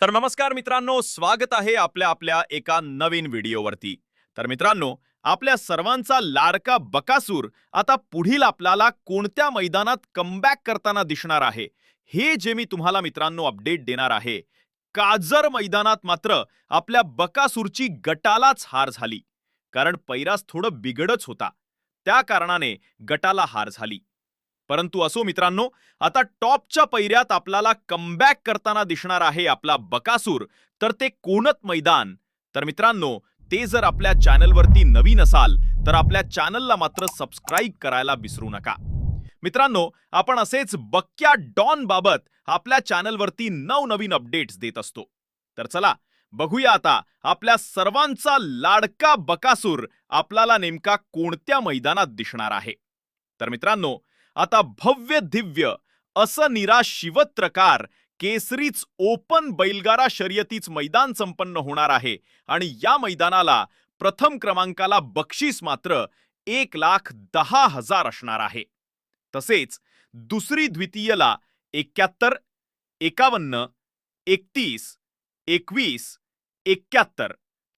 तर नमस्कार मित्रांनो स्वागत आहे आपल्या आपल्या एका नवीन व्हिडिओवरती. तर मित्रांनो आपल्या सर्वांचा लाडका बकासूर आता पुढील आपल्याला कोणत्या मैदानात कमबॅक करताना दिसणार आहे हे जे मी तुम्हाला मित्रांनो अपडेट देणार आहे काजर मैदानात मात्र आपल्या बकासूरची गटालाच हार झाली. कारण पैरास थोडं बिघडच होता. त्या कारणाने गटाला हार झाली. परंतु असो मित्रांनो आता टॉपच्या पैऱ्यात आपल्याला कमबॅक करताना दिसणार आहे आपला बकासूर. तर ते कोणत मैदान? तर मित्रांनो ते जर आपल्या चॅनलवरती नवीन असाल तर आपल्या चॅनलला मात्र सबस्क्राईब करायला विसरू नका. मित्रांनो आपण असेच बक्या डॉन बाबत आपल्या चॅनलवरती नवनवीन अपडेट्स देत असतो. तर चला बघूया आता आपल्या सर्वांचा लाडका बकासूर आपल्याला नेमका कोणत्या मैदानात दिसणार आहे? तर मित्रांनो आता भव्य दिव्य असं निराश शिवत्रकार केसरीच ओपन बैलगारा शर्यतीच मैदान संपन्न होणार आहे. आणि या मैदानाला प्रथम क्रमांकाला बक्षीस मात्र एक लाख दहा हजार असणार आहे. तसेच दुसरी द्वितीयला एक्क्याहत्तर एकावन्न एकतीस एकवीस एक्क्याहत्तर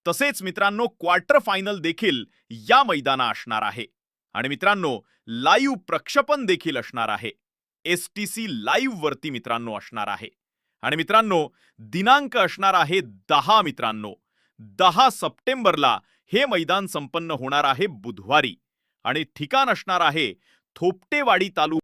तसेच मित्रांनो क्वार्टर फायनल देखील या मैदाना असणार आहे. आणि मित्रांनो लाईव्ह प्रक्षेपण देखील असणार आहे. एस टी सी लाईव्ह वरती मित्रांनो असणार आहे. आणि मित्रांनो दिनांक असणार आहे दहा मित्रांनो. दहा सप्टेंबरला हे मैदान संपन्न होणार आहे बुधवारी. आणि ठिकाण असणार आहे थोपटेवाडी तालुका